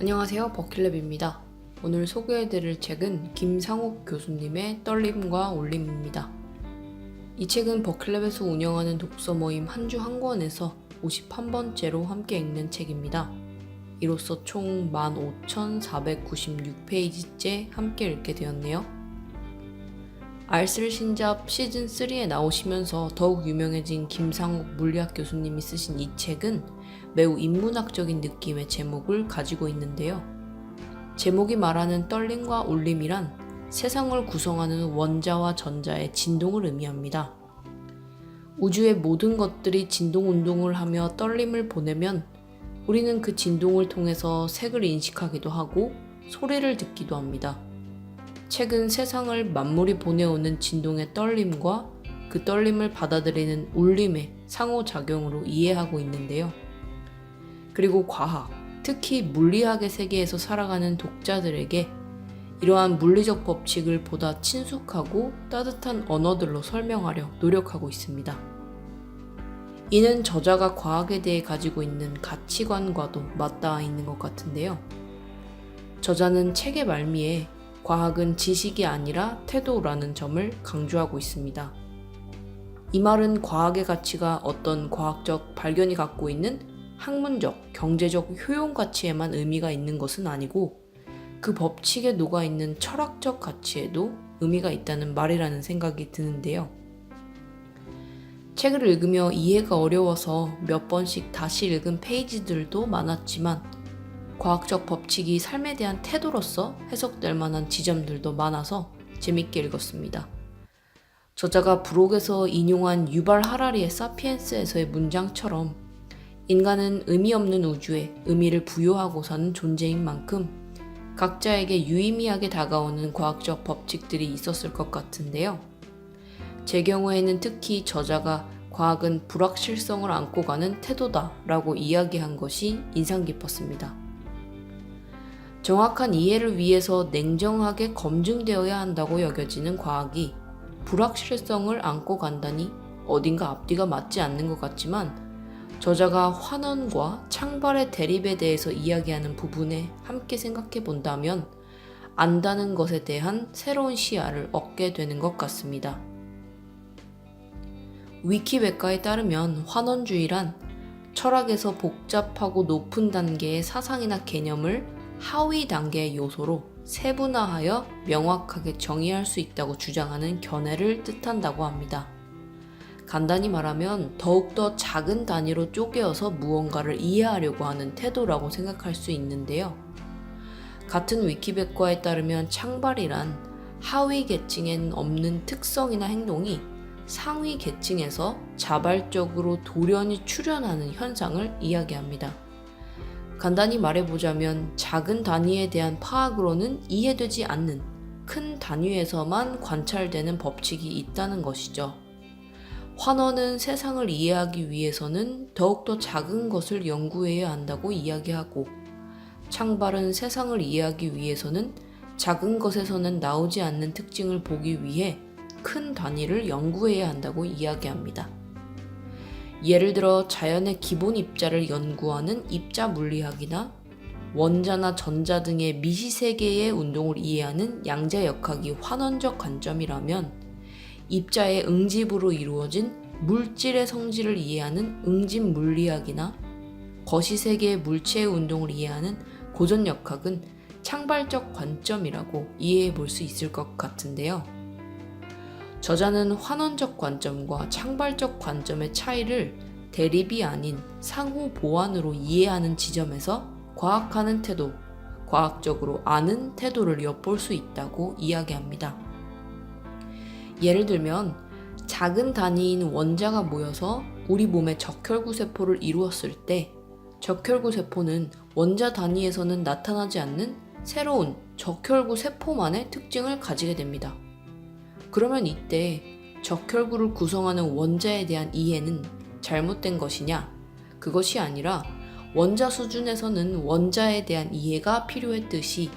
안녕하세요. 버킬랩입니다. 오늘 소개해드릴 책은 김상욱 교수님의 떨림과 올림입니다. 이 책은 버클랩에서 운영하는 독서 모임 한 주 한 권에서 51번째로 함께 읽는 책입니다. 이로써 총 15,496페이지째 함께 읽게 되었네요. 알쓸 신잡 시즌3에 나오시면서 더욱 유명해진 김상욱 물리학 교수님이 쓰신 이 책은 매우 인문학적인 느낌의 제목을 가지고 있는데요. 제목이 말하는 떨림과 울림이란 세상을 구성하는 원자와 전자의 진동을 의미합니다. 우주의 모든 것들이 진동 운동을 하며 떨림을 보내면 우리는 그 진동을 통해서 색을 인식하기도 하고 소리를 듣기도 합니다. 책은 세상을 만물이 보내오는 진동의 떨림과 그 떨림을 받아들이는 울림의 상호작용으로 이해하고 있는데요. 그리고 과학, 특히 물리학의 세계에서 살아가는 독자들에게 이러한 물리적 법칙을 보다 친숙하고 따뜻한 언어들로 설명하려 노력하고 있습니다. 이는 저자가 과학에 대해 가지고 있는 가치관과도 맞닿아 있는 것 같은데요. 저자는 책의 말미에 과학은 지식이 아니라 태도라는 점을 강조하고 있습니다. 이 말은 과학의 가치가 어떤 과학적 발견이 갖고 있는 학문적, 경제적 효용 가치에만 의미가 있는 것은 아니고 그 법칙에 녹아 있는 철학적 가치에도 의미가 있다는 말이라는 생각이 드는데요. 책을 읽으며 이해가 어려워서 몇 번씩 다시 읽은 페이지들도 많았지만 과학적 법칙이 삶에 대한 태도로서 해석될 만한 지점들도 많아서 재밌게 읽었습니다. 저자가 부록에서 인용한 유발 하라리의 사피엔스에서의 문장처럼 인간은 의미 없는 우주에 의미를 부여하고 사는 존재인 만큼 각자에게 유의미하게 다가오는 과학적 법칙들이 있었을 것 같은데요. 제 경우에는 특히 저자가 과학은 불확실성을 안고 가는 태도다라고 이야기한 것이 인상 깊었습니다. 정확한 이해를 위해서 냉정하게 검증되어야 한다고 여겨지는 과학이 불확실성을 안고 간다니 어딘가 앞뒤가 맞지 않는 것 같지만 저자가 환원과 창발의 대립에 대해서 이야기하는 부분에 함께 생각해 본다면 안다는 것에 대한 새로운 시야를 얻게 되는 것 같습니다. 위키백과에 따르면 환원주의란 철학에서 복잡하고 높은 단계의 사상이나 개념을 하위 단계의 요소로 세분화하여 명확하게 정의할 수 있다고 주장하는 견해를 뜻한다고 합니다. 간단히 말하면 더욱더 작은 단위로 쪼개어서 무언가를 이해하려고 하는 태도라고 생각할 수 있는데요. 같은 위키백과에 따르면 창발이란 하위 계층엔 없는 특성이나 행동이 상위 계층에서 자발적으로 돌연히 출현하는 현상을 이야기합니다. 간단히 말해보자면 작은 단위에 대한 파악으로는 이해되지 않는 큰 단위에서만 관찰되는 법칙이 있다는 것이죠. 환원은 세상을 이해하기 위해서는 더욱더 작은 것을 연구해야 한다고 이야기하고, 창발은 세상을 이해하기 위해서는 작은 것에서는 나오지 않는 특징을 보기 위해 큰 단위를 연구해야 한다고 이야기합니다. 예를 들어 자연의 기본 입자를 연구하는 입자 물리학이나 원자나 전자 등의 미시세계의 운동을 이해하는 양자역학이 환원적 관점이라면 입자의 응집으로 이루어진 물질의 성질을 이해하는 응집 물리학이나 거시 세계의 물체의 운동을 이해하는 고전역학은 창발적 관점이라고 이해해 볼 수 있을 것 같은데요. 저자는 환원적 관점과 창발적 관점의 차이를 대립이 아닌 상호 보완으로 이해하는 지점에서 과학하는 태도, 과학적으로 아는 태도를 엿볼 수 있다고 이야기합니다. 예를 들면 작은 단위인 원자가 모여서 우리 몸의 적혈구 세포를 이루었을 때 적혈구 세포는 원자 단위에서는 나타나지 않는 새로운 적혈구 세포만의 특징을 가지게 됩니다. 그러면 이때 적혈구를 구성하는 원자에 대한 이해는 잘못된 것이냐? 그것이 아니라 원자 수준에서는 원자에 대한 이해가 필요했듯이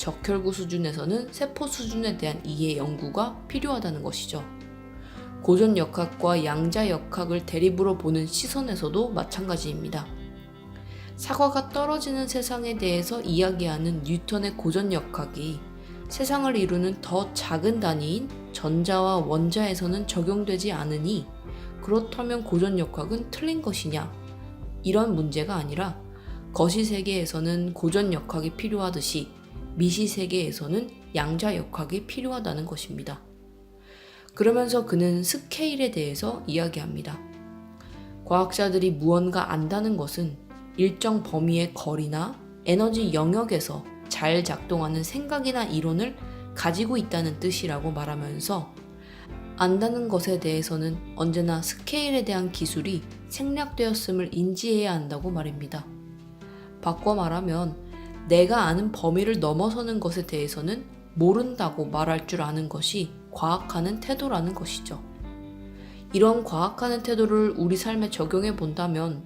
적혈구 수준에서는 세포 수준에 대한 이해 연구가 필요하다는 것이죠. 고전 역학과 양자 역학을 대립으로 보는 시선에서도 마찬가지입니다. 사과가 떨어지는 세상에 대해서 이야기하는 뉴턴의 고전 역학이 세상을 이루는 더 작은 단위인 전자와 원자에서는 적용되지 않으니 그렇다면 고전 역학은 틀린 것이냐? 이런 문제가 아니라 거시 세계에서는 고전 역학이 필요하듯이 미시 세계에서는 양자 역학이 필요하다는 것입니다. 그러면서 그는 스케일에 대해서 이야기합니다. 과학자들이 무언가 안다는 것은 일정 범위의 거리나 에너지 영역에서 잘 작동하는 생각이나 이론을 가지고 있다는 뜻이라고 말하면서 안다는 것에 대해서는 언제나 스케일에 대한 기술이 생략되었음을 인지해야 한다고 말입니다. 바꿔 말하면 내가 아는 범위를 넘어서는 것에 대해서는 모른다고 말할 줄 아는 것이 과학하는 태도라는 것이죠. 이런 과학하는 태도를 우리 삶에 적용해 본다면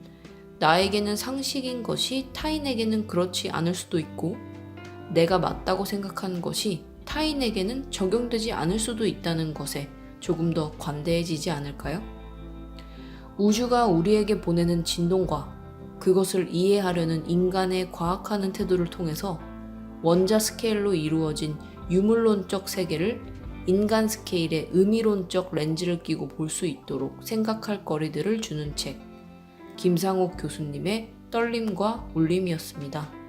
나에게는 상식인 것이 타인에게는 그렇지 않을 수도 있고 내가 맞다고 생각하는 것이 타인에게는 적용되지 않을 수도 있다는 것에 조금 더 관대해지지 않을까요? 우주가 우리에게 보내는 진동과 그것을 이해하려는 인간의 과학하는 태도를 통해서 원자 스케일로 이루어진 유물론적 세계를 인간 스케일의 의미론적 렌즈를 끼고 볼 수 있도록 생각할 거리들을 주는 책 김상옥 교수님의 떨림과 울림이었습니다.